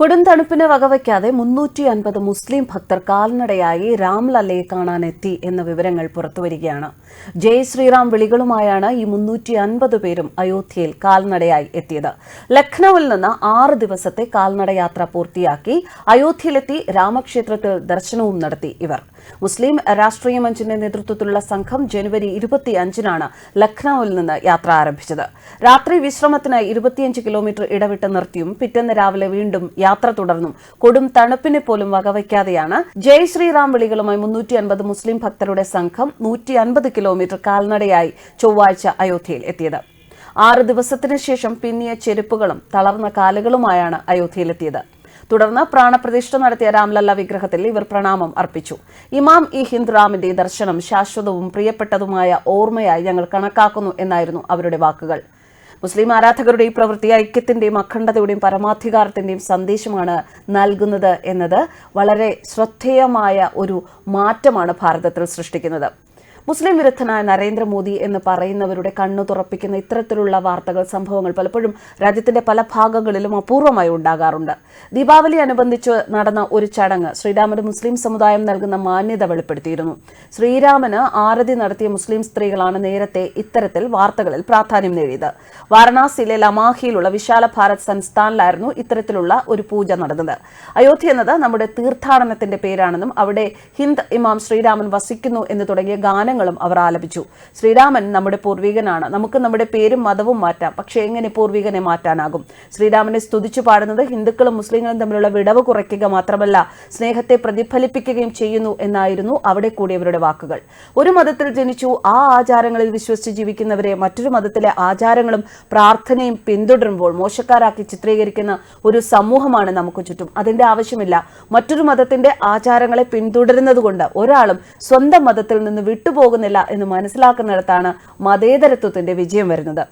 കൊടും തണുപ്പിന് വകവയ്ക്കാതെ മുന്നൂറ്റി അൻപത് മുസ്ലിം ഭക്തർ കാൽനടയായി രാംലല്ലയെ കാണാനെത്തി എന്ന വിവരങ്ങൾ പുറത്തുവരികയാണ്. ജയ് ശ്രീറാം വിളികളുമായാണ് ഈ മുന്നൂറ്റി അൻപത് പേരും അയോധ്യയിൽ കാൽനടയായി എത്തിയത്. ലക്നൌവിൽ നിന്ന് ആറ് ദിവസത്തെ കാൽനടയാത്ര പൂർത്തിയാക്കി അയോധ്യയിലെത്തി രാമക്ഷേത്രത്തിൽ ദർശനവും നടത്തി ഇവർ. മുസ്ലിം രാഷ്ട്രീയ മഞ്ചിന്റെ നേതൃത്വത്തിലുള്ള സംഘം ജനുവരി ഇരുപത്തിയഞ്ചിനാണ് ലക്നൌവിൽ നിന്ന് യാത്ര ആരംഭിച്ചത്. രാത്രി വിശ്രമത്തിന് ഇരുപത്തിയഞ്ച് കിലോമീറ്റർ ഇടവിട്ട് നിർത്തിയും പിറ്റേന്ന് രാവിലെ വീണ്ടും യാത്ര തുടർന്നു കൊടും തണുപ്പിനെ പോലും വകവയ്ക്കാതെയാണ് ജയ് ശ്രീറാം വിളികളുമായി മുന്നൂറ്റി അൻപത് മുസ്ലിം ഭക്തരുടെ സംഘം നൂറ്റി അൻപത് കിലോമീറ്റർ കാൽനടയായി ചൊവ്വാഴ്ച അയോധ്യയിൽ എത്തിയത്. ആറ് ദിവസത്തിനു ശേഷം പിന്നിയ ചെരുപ്പുകളും തളർന്ന കാലുകളുമായാണ് അയോധ്യയിലെത്തിയത്. തുടർന്ന് പ്രാണപ്രതിഷ്ഠ നടത്തിയ രാംലല്ല വിഗ്രഹത്തിൽ ഇവർ പ്രണാമം അർപ്പിച്ചു. ഇമാം ഇ ഹിന്ദ് റാമിന്റെ ദർശനം ശാശ്വതവും പ്രിയപ്പെട്ടതുമായ ഓർമ്മയായി ഞങ്ങൾ കണക്കാക്കുന്നു എന്നായിരുന്നു അവരുടെ വാക്കുകൾ. മുസ്ലിം ആരാധകരുടെ ഈ പ്രവൃത്തി ഐക്യത്തിന്റെയും അഖണ്ഡതയുടെയും പരമാധികാരത്തിന്റെയും സന്ദേശമാണ് നൽകുന്നത് എന്നത് വളരെ ശ്രദ്ധേയമായ ഒരു മാറ്റമാണ് ഭാരതത്തിൽ സൃഷ്ടിക്കുന്നത്. മുസ്ലിം വിരുദ്ധനായ നരേന്ദ്രമോദി എന്ന് പറയുന്നവരുടെ കണ്ണു തുറപ്പിക്കുന്ന ഇത്തരത്തിലുള്ള വാർത്തകൾ സംഭവങ്ങൾ പലപ്പോഴും രാജ്യത്തിന്റെ പല ഭാഗങ്ങളിലും അപൂർവമായി ഉണ്ടാകാറുണ്ട്. ദീപാവലി അനുബന്ധിച്ച് നടന്ന ഒരു ചടങ്ങ് ശ്രീരാമന് മുസ്ലിം സമുദായം നൽകുന്ന മാന്യത വെളിപ്പെടുത്തിയിരുന്നു. ശ്രീരാമന് ആരതി നടത്തിയ മുസ്ലിം സ്ത്രീകളാണ് നേരത്തെ ഇത്തരത്തിൽ വാർത്തകളിൽ പ്രാധാന്യം നേടിയത്. വാരണാസിയിലെ ലമാഹിയിലുള്ള വിശാല ഭാരത് സംസ്ഥാനിലായിരുന്നു ഇത്തരത്തിലുള്ള ഒരു പൂജ നടന്നത്. അയോധ്യ എന്നത് നമ്മുടെ തീർത്ഥാടനത്തിന്റെ പേരാണെന്നും അവിടെ ഹിന്ദ് ഇമാം ശ്രീരാമൻ വസിക്കുന്നു എന്ന് തുടങ്ങിയ ഗാനങ്ങളും അവർ ആലപിച്ചു. ശ്രീരാമൻ നമ്മുടെ പൂർവികനാണ്. നമുക്ക് നമ്മുടെ പേരും മതവും മാറ്റാം. പക്ഷേ എങ്ങനെ പൂർവികനെ മാറ്റാനാകും? ശ്രീരാമനെ സ്തുതിച്ചു പാടുന്നത് ഹിന്ദുക്കളും മുസ്ലിങ്ങളും തമ്മിലുള്ള വിടവ് കുറയ്ക്കുക മാത്രമല്ല സ്നേഹത്തെ പ്രതിഫലിപ്പിക്കുകയും ചെയ്യുന്നു എന്നായിരുന്നു അവിടെ കൂടിയവരുടെ വാക്കുകൾ. ഒരു മതത്തിൽ ജനിച്ചു ആ ആചാരങ്ങളിൽ വിശ്വസിച്ച് ജീവിക്കുന്നവരെ മറ്റൊരു മതത്തിലെ ആചാരങ്ങളും പ്രാർത്ഥനയും പിന്തുടരുമ്പോൾ മോശക്കാരാക്കി ചിത്രീകരിക്കുന്ന ഒരു സമൂഹമാണ് നമുക്ക് ചുറ്റും. അതിന്റെ ആവശ്യമില്ല. മറ്റൊരു മതത്തിന്റെ ആചാരങ്ങളെ പിന്തുടരുന്നത് കൊണ്ട് ഒരാളും സ്വന്തം മതത്തിൽ നിന്ന് വിട്ടുപോകുന്നില്ല എന്ന് മനസ്സിലാക്കുന്നിടത്താണ് മതേതരത്വത്തിന്റെ വിജയം വരുന്നത്.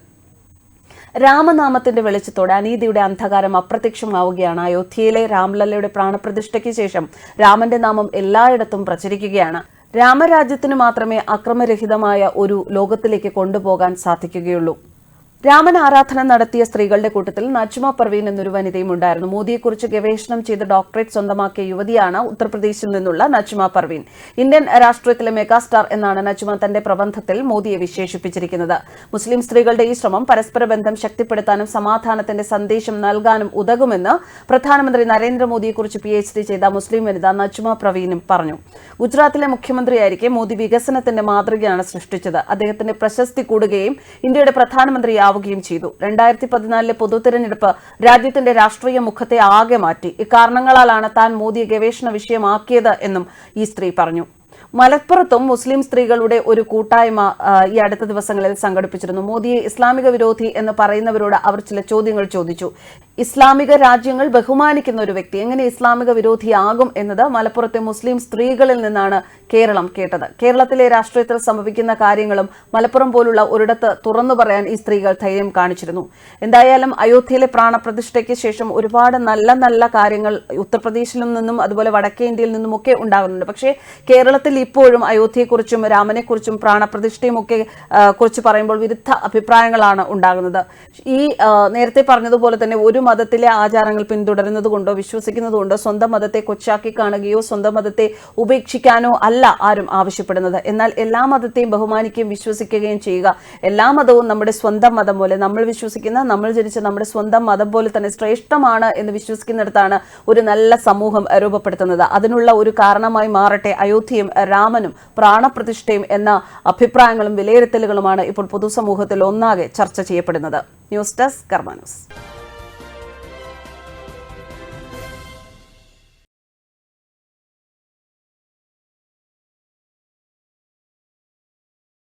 രാമനാമത്തിന്റെ വെളിച്ചത്തോടെ അനീതിയുടെ അന്ധകാരം അപ്രത്യക്ഷമാവുകയാണ്. അയോധ്യയിലെ രാംലല്ലയുടെ പ്രാണപ്രതിഷ്ഠയ്ക്ക് ശേഷം രാമന്റെ നാമം എല്ലായിടത്തും പ്രചരിക്കുകയാണ്. രാമരാജ്യത്തിന് മാത്രമേ അക്രമരഹിതമായ ഒരു ലോകത്തിലേക്ക് കൊണ്ടുപോകാൻ സാധിക്കുകയുള്ളൂ. രാമൻ ആരാധന നടത്തിയ സ്ത്രീകളുടെ കൂട്ടത്തിൽ നജ്മ പർവീൻ എന്നൊരു വനിതയും ഉണ്ടായിരുന്നു. മോദിയെക്കുറിച്ച് ഗവേഷണം ചെയ്ത് ഡോക്ടറേറ്റ് സ്വന്തമാക്കിയ യുവതിയാണ് ഉത്തർപ്രദേശിൽ നിന്നുള്ള നജ്മ പർവീൻ ഇന്ത്യൻ രാഷ്ട്രീയത്തിലെ മെഗാസ്റ്റാർ എന്നാണ് നജ്മ തന്റെ പ്രബന്ധത്തിൽ മോദിയെ വിശേഷിപ്പിച്ചിരിക്കുന്നത്. മുസ്ലിം സ്ത്രീകളുടെ ഈ ശ്രമം പരസ്പര ബന്ധം ശക്തിപ്പെടുത്താനും സമാധാനത്തിന്റെ സന്ദേശം നൽകാനും ഉതകുമെന്ന് പ്രധാനമന്ത്രി നരേന്ദ്രമോദിയെക്കുറിച്ച് പി എച്ച് ഡി ചെയ്ത മുസ്ലിം വനിത നജ്മ പ്രവീനും പറഞ്ഞു. ഗുജറാത്തിലെ മുഖ്യമന്ത്രിയായിരിക്കെ മോദി വികസനത്തിന്റെ മാതൃകയാണ് സൃഷ്ടിച്ചത്. അദ്ദേഹത്തിന്റെ പ്രശസ്തി കൂടുകയും ഇന്ത്യയുടെ പ്രധാനമന്ത്രി ആവുകയും ചെയ്തു. രണ്ടായിരത്തി പതിനാലിലെ പൊതു തെരഞ്ഞെടുപ്പ് രാജ്യത്തിന്റെ രാഷ്ട്രീയ മുഖത്തെ ആകെ മാറ്റി. ഇക്കാരണങ്ങളാലാണ് താൻ മോദിയെ ഗവേഷണ വിഷയമാക്കിയത് എന്നും ഈ സ്ത്രീ പറഞ്ഞു. മലപ്പുറത്തും മുസ്ലിം സ്ത്രീകളുടെ ഒരു കൂട്ടായ്മ ഈ അടുത്ത ദിവസങ്ങളിൽ സംഘടിപ്പിച്ചിരുന്നു. മോദിയെ ഇസ്ലാമിക വിരോധി എന്ന് പറയുന്നവരോട് അവർ ചില ചോദ്യങ്ങൾ ചോദിച്ചു. ഇസ്ലാമിക രാജ്യങ്ങൾ ബഹുമാനിക്കുന്ന ഒരു വ്യക്തി എങ്ങനെ ഇസ്ലാമിക വിരോധിയാകും എന്നത് മലപ്പുറത്തെ മുസ്ലിം സ്ത്രീകളിൽ നിന്നാണ് കേരളം കേട്ടത്. കേരളത്തിലെ രാഷ്ട്രീയത്തിൽ സംഭവിക്കുന്ന കാര്യങ്ങളും മലപ്പുറം പോലുള്ള ഒരിടത്ത് തുറന്നു പറയാൻ ഈ സ്ത്രീകൾ ധൈര്യം കാണിച്ചിരുന്നു. എന്തായാലും അയോധ്യയിലെ പ്രാണപ്രതിഷ്ഠയ്ക്ക് ശേഷം ഒരുപാട് നല്ല നല്ല കാര്യങ്ങൾ ഉത്തർപ്രദേശിൽ നിന്നും അതുപോലെ വടക്കേ ഇന്ത്യയിൽ നിന്നും ഒക്കെ ഉണ്ടാകുന്നുണ്ട്. പക്ഷേ കേരളത്തിൽ ഇപ്പോഴും അയോധ്യയെക്കുറിച്ചും രാമനെക്കുറിച്ചും പ്രാണപ്രതിഷ്ഠയും ഒക്കെ കുറിച്ച് പറയുമ്പോൾ വിരുദ്ധ അഭിപ്രായങ്ങളാണ് ഉണ്ടാകുന്നത്. ഈ നേരത്തെ പറഞ്ഞതുപോലെ തന്നെ ഒരു മതത്തിലെ ആചാരങ്ങൾ പിന്തുടരുന്നത് കൊണ്ടോ വിശ്വസിക്കുന്നത് കൊണ്ടോ സ്വന്തം മതത്തെ കൊച്ചാക്കി കാണുകയോ സ്വന്തം മതത്തെ ഉപേക്ഷിക്കാനോ അല്ല ആരും ആവശ്യപ്പെടുന്നത്. എന്നാൽ എല്ലാ മതത്തെയും ബഹുമാനിക്കുകയും വിശ്വസിക്കുകയും ചെയ്യുക. എല്ലാ മതവും നമ്മുടെ സ്വന്തം മതം പോലെ നമ്മൾ വിശ്വസിക്കുന്ന നമ്മൾ ജനിച്ച നമ്മുടെ സ്വന്തം മതം പോലെ തന്നെ ശ്രേഷ്ഠമാണ് എന്ന് വിശ്വസിക്കുന്നിടത്താണ് ഒരു നല്ല സമൂഹം രൂപപ്പെടുത്തുന്നത്. അതിനുള്ള ഒരു കാരണമായി മാറട്ടെ അയോധ്യയും രാമനും പ്രാണപ്രതിഷ്ഠയും എന്ന അഭിപ്രായങ്ങളും വിലയിരുത്തലുകളുമാണ് ഇപ്പോൾ പൊതുസമൂഹത്തിൽ ഒന്നാകെ ചർച്ച ചെയ്യപ്പെടുന്നത്. News desk കർമാനൂസ്